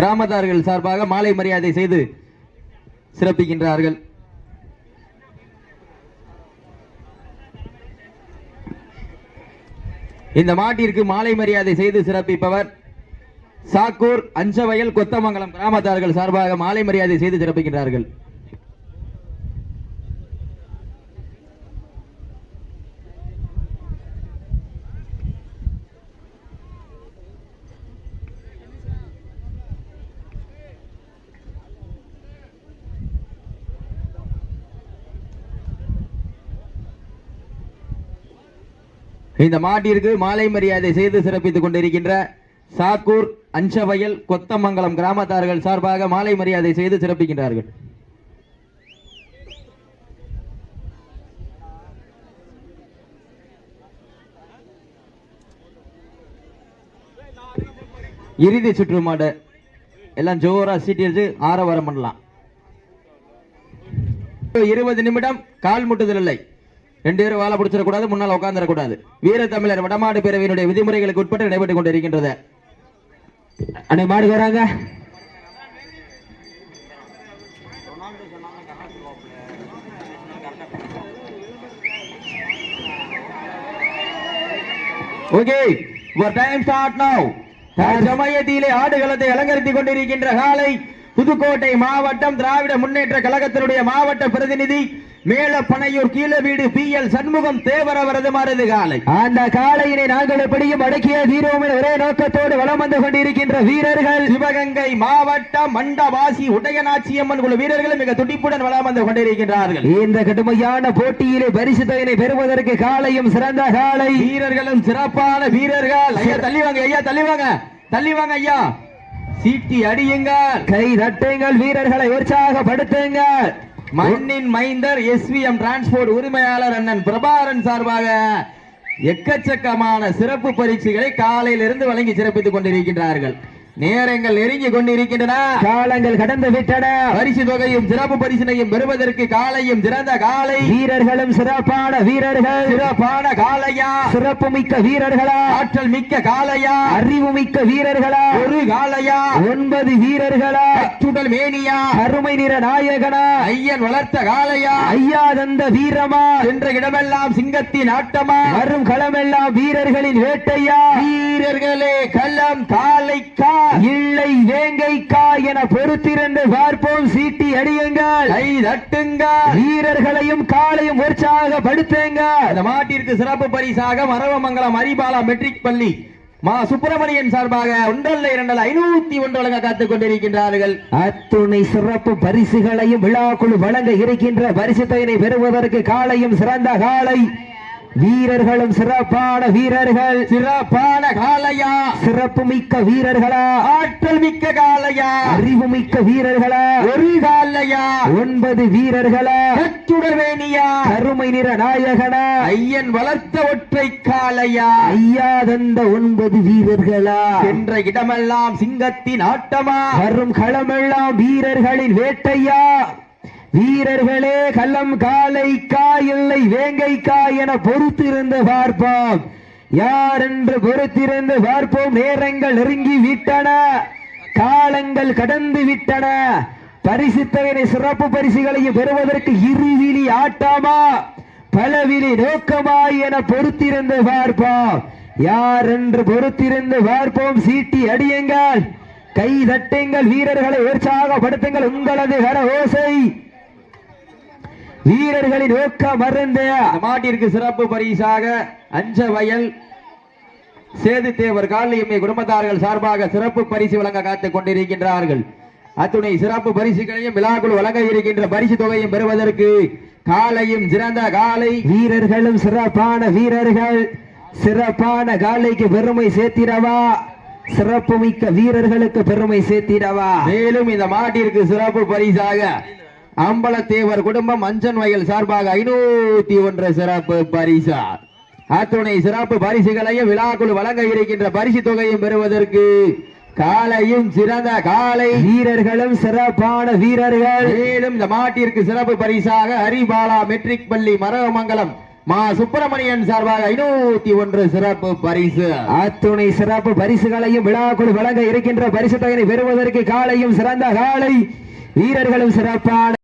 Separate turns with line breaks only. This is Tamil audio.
கிராமத்தார்கள் சார்பாக மாலை மரியாதை செய்து சிறப்பிக்கின்றார்கள். இந்த மாட்டிற்கு மாலை மரியாதை செய்து சிறப்பிப்பவர் சாக்கூர் அஞ்சவயல் கொத்தமங்கலம் கிராமத்தார்கள் சார்பாக மாலை மரியாதை செய்து சிறப்பிக்கின்றார்கள். இந்த மாட்டிற்கு மாலை மரியாதை செய்து சிறப்பித்துக் கொண்டிருக்கின்ற சாக்கூர் அஞ்சவயல் கொத்தமங்கலம் கிராமத்தார்கள் சார்பாக மாலை மரியாதை செய்து சிறப்பிக்கின்றார்கள். இறுதி சுற்று மாடு. எல்லாம் ஜோரா சீட்டி ஆரவாரம் பண்ணலாம். இருபது நிமிடம் கால் முட்டுதல் இல்லை. ரெண்டு பேரும் வேலை பிடிச்சிடக்கூடாது முன்னால் உட்காந்துடக்கூடாது வீர தமிழர் வடமாடு பேரவையினுடைய விதிமுறைகளுக்கு உட்பட்டு நடைபெற்றுக் கொண்டிருக்கின்றது. அன்னை மாடு வராங்க. Okay your time start now. சமயத்திலே ஆடுகளத்தை அலங்கரித்துக் கொண்டிருக்கின்ற காலை புதுக்கோட்டை மாவட்டம் திராவிட முன்னேற்ற கழகத்தினுடைய மாவட்ட பிரதிநிதி மேல பனையூர் கீழ வீடு பி எல் சண்முகம் தேவர் அவரது மருது காலை.
அந்த காளையினை நாங்கள் எப்படியும் அடக்கிய தீரோம் ஒரே நோக்கத்தோடு வலம் வந்து கொண்டிருக்கின்ற வீரர்கள்.
சிவகங்கை மாவட்டம் மண்டவாசி உடையநாச்சியம்மன் குழு வீரர்கள் மிக துடிப்புடன் வலம் வந்து கொண்டிருக்கின்றார்கள்.
இந்த கடுமையான போட்டியிலே பரிசு தொகையினை பெறுவதற்கு காளையும் சிறந்த காளை.
வீரர்களும் சிறப்பான வீரர்கள். ஐயா தள்ளி வாங்க ஐயா தள்ளி வாங்க தள்ளி வாங்க ஐயா. சீட்டி அடியுங்கள்.
கை தட்டுங்கள் வீரர்களை உற்சாகப்படுத்துங்கள்.
மண்ணின் மைந்தர் எஸ்விஎம் டிரான்ஸ்போர்ட் உரிமையாளர் அண்ணன் பிரபாரன் சார்பாக எக்கச்சக்கமான சிறப்பு பரீட்சைகளை காலையிலிருந்து வழங்கி சிறப்பித்துக் கொண்டிருக்கின்றார்கள். நேரங்கள் நெருங்கி கொண்டிருக்கின்றன.
காலங்கள் கடந்து விட்டன.
பரிசு தொகையும் சிறப்பு பரிசினையும் பெறுவதற்கு காலையும் சிறந்த காலை.
வீரர்களும் சிறப்பான வீரர்கள்.
சிறப்பான காலையா?
சிறப்பு மிக்க வீரர்களா?
ஆற்றல் மிக்க காலையா?
அறிவு மிக்க வீரர்களா?
ஒரு காலையா?
ஒன்பது வீரர்களா?
அச்சுடல் மேனியா?
அருமை நிற நாயகனா?
ஐயன் வளர்த்த காலையா?
ஐயா தந்த வீரமா?
என்ற இடமெல்லாம் சிங்கத்தின் ஆட்டமா?
வரும் களமெல்லாம் வீரர்களின் வேட்டையா?
வீரர்களே களம் காலைக்கா
இல்லை வேங்கைக்கா என பொறுத்திருந்து பார்ப்போம். சீட்டி அடியுங்கள்.
கை தட்டுங்க
வீரர்களையும் காலையும் உற்சாகப்படுத்துங்க
இந்த மாட்டிற்கு சிறப்பு பரிசாக மரவமங்கலம் அரிபாலா மெட்ரிக் பள்ளி மா சுப்பிரமணியன் சார்பாக ஒன்றல்ல இரண்டல்ல ஐநூத்தி ஒன்று வழங்க காத்துக் கொண்டிருக்கின்றார்கள்.
அத்துணை சிறப்பு பரிசுகளையும் விழாக்குழு வழங்க இருக்கின்ற பரிசு பெறுவதற்கு காலையும் சிறந்த காலை வீரர்களும் சிறப்பான வீரர்கள்.
சிறப்பான காலையா
சிறப்பு மிக்க வீரர்களா.
ஆற்றல் மிக்க காலையா
அறிவு மிக்க வீரர்களா.
ஒரு காலையா
ஒன்பது வீரர்களா.
கச்சுடவேணியா
கருமை நிற நாயகனா.
ஐயன் வளர்த்த ஒற்றை காலையா
ஐயா தந்த ஒன்பது வீரர்களா.
என்ற இடமெல்லாம் சிங்கத்தின் ஆட்டமா.
வரும் களமெல்லாம் வீரர்களின் வேட்டையா. வீரர்களே கள்ளம் காலை இல்லை வேங்கை என பொறுத்திருந்து பார்ப்போம். யார் என்று பொறுத்திருந்து பார்ப்போம். நேரங்கள் நெருங்கி விட்டன. காலங்கள் கடந்து விட்டன. பரிசுத்தவனை சிறப்பு பரிசுகளையும் பெறுவதற்கு இருவிழி ஆட்டாமா? பலவிழி நோக்கமா என பொறுத்திருந்து பார்ப்போம். யார் என்று பொறுத்திருந்து பார்ப்போம். சீட்டி அடியுங்கள். கை தட்டுங்கள். வீரர்களை உற்சாகப்படுத்துங்கள். உங்களது கர ஓசை. வீரர்களின் நோக்கம் மருந்து
மாட்டிற்கு சிறப்பு பரிசாக அஞ்ச வயல் சேது தேவர் காளியம்மை குடும்பத்தார்கள் சார்பாக சிறப்பு பரிசு வழங்க காத்துக் கொண்டிருக்கின்றார்கள். அத்துணை சிறப்பு பரிசுகளையும் விழாக்குள் வழங்க இருக்கின்ற பரிசு தொகையும் பெறுவதற்கு காலையும் சிறந்த காலை
வீரர்களும் சிறப்பான வீரர்கள். சிறப்பான காலைக்கு பெருமை சேர்த்திடவா? சிறப்பு மிக்க வீரர்களுக்கு பெருமை சேர்த்திடவா?
மேலும் இந்த மாட்டிற்கு சிறப்பு பரிசாக அம்பலத்தேவர் குடும்பம் அஞ்சன் வயல் சார்பாக ஐநூத்தி ஒன்று சிறப்பு பரிசா. அத்துணை சிறப்பு பரிசுகளையும் விழாக்குழு வழங்க இருக்கின்ற பரிசு தொகையும் பெறுவதற்கு காலையும் சிறந்த காலை
வீரர்களும் சிறப்பான வீரர்கள்.
மேலும் இந்த மாட்டிற்கு சிறப்பு பரிசாக ஹரிபாலா மெட்ரிக் பள்ளி மரவமங்கலம் மா சுப்பிரமணியன் சார்பாக ஐநூத்தி ஒன்று சிறப்பு பரிசு.
அத்துணை சிறப்பு பரிசுகளையும் விழாக்குழு வழங்க இருக்கின்ற பரிசு தொகையை பெறுவதற்கு காலையும் சிறந்த காலை. வீரர்களும் சிறப்பான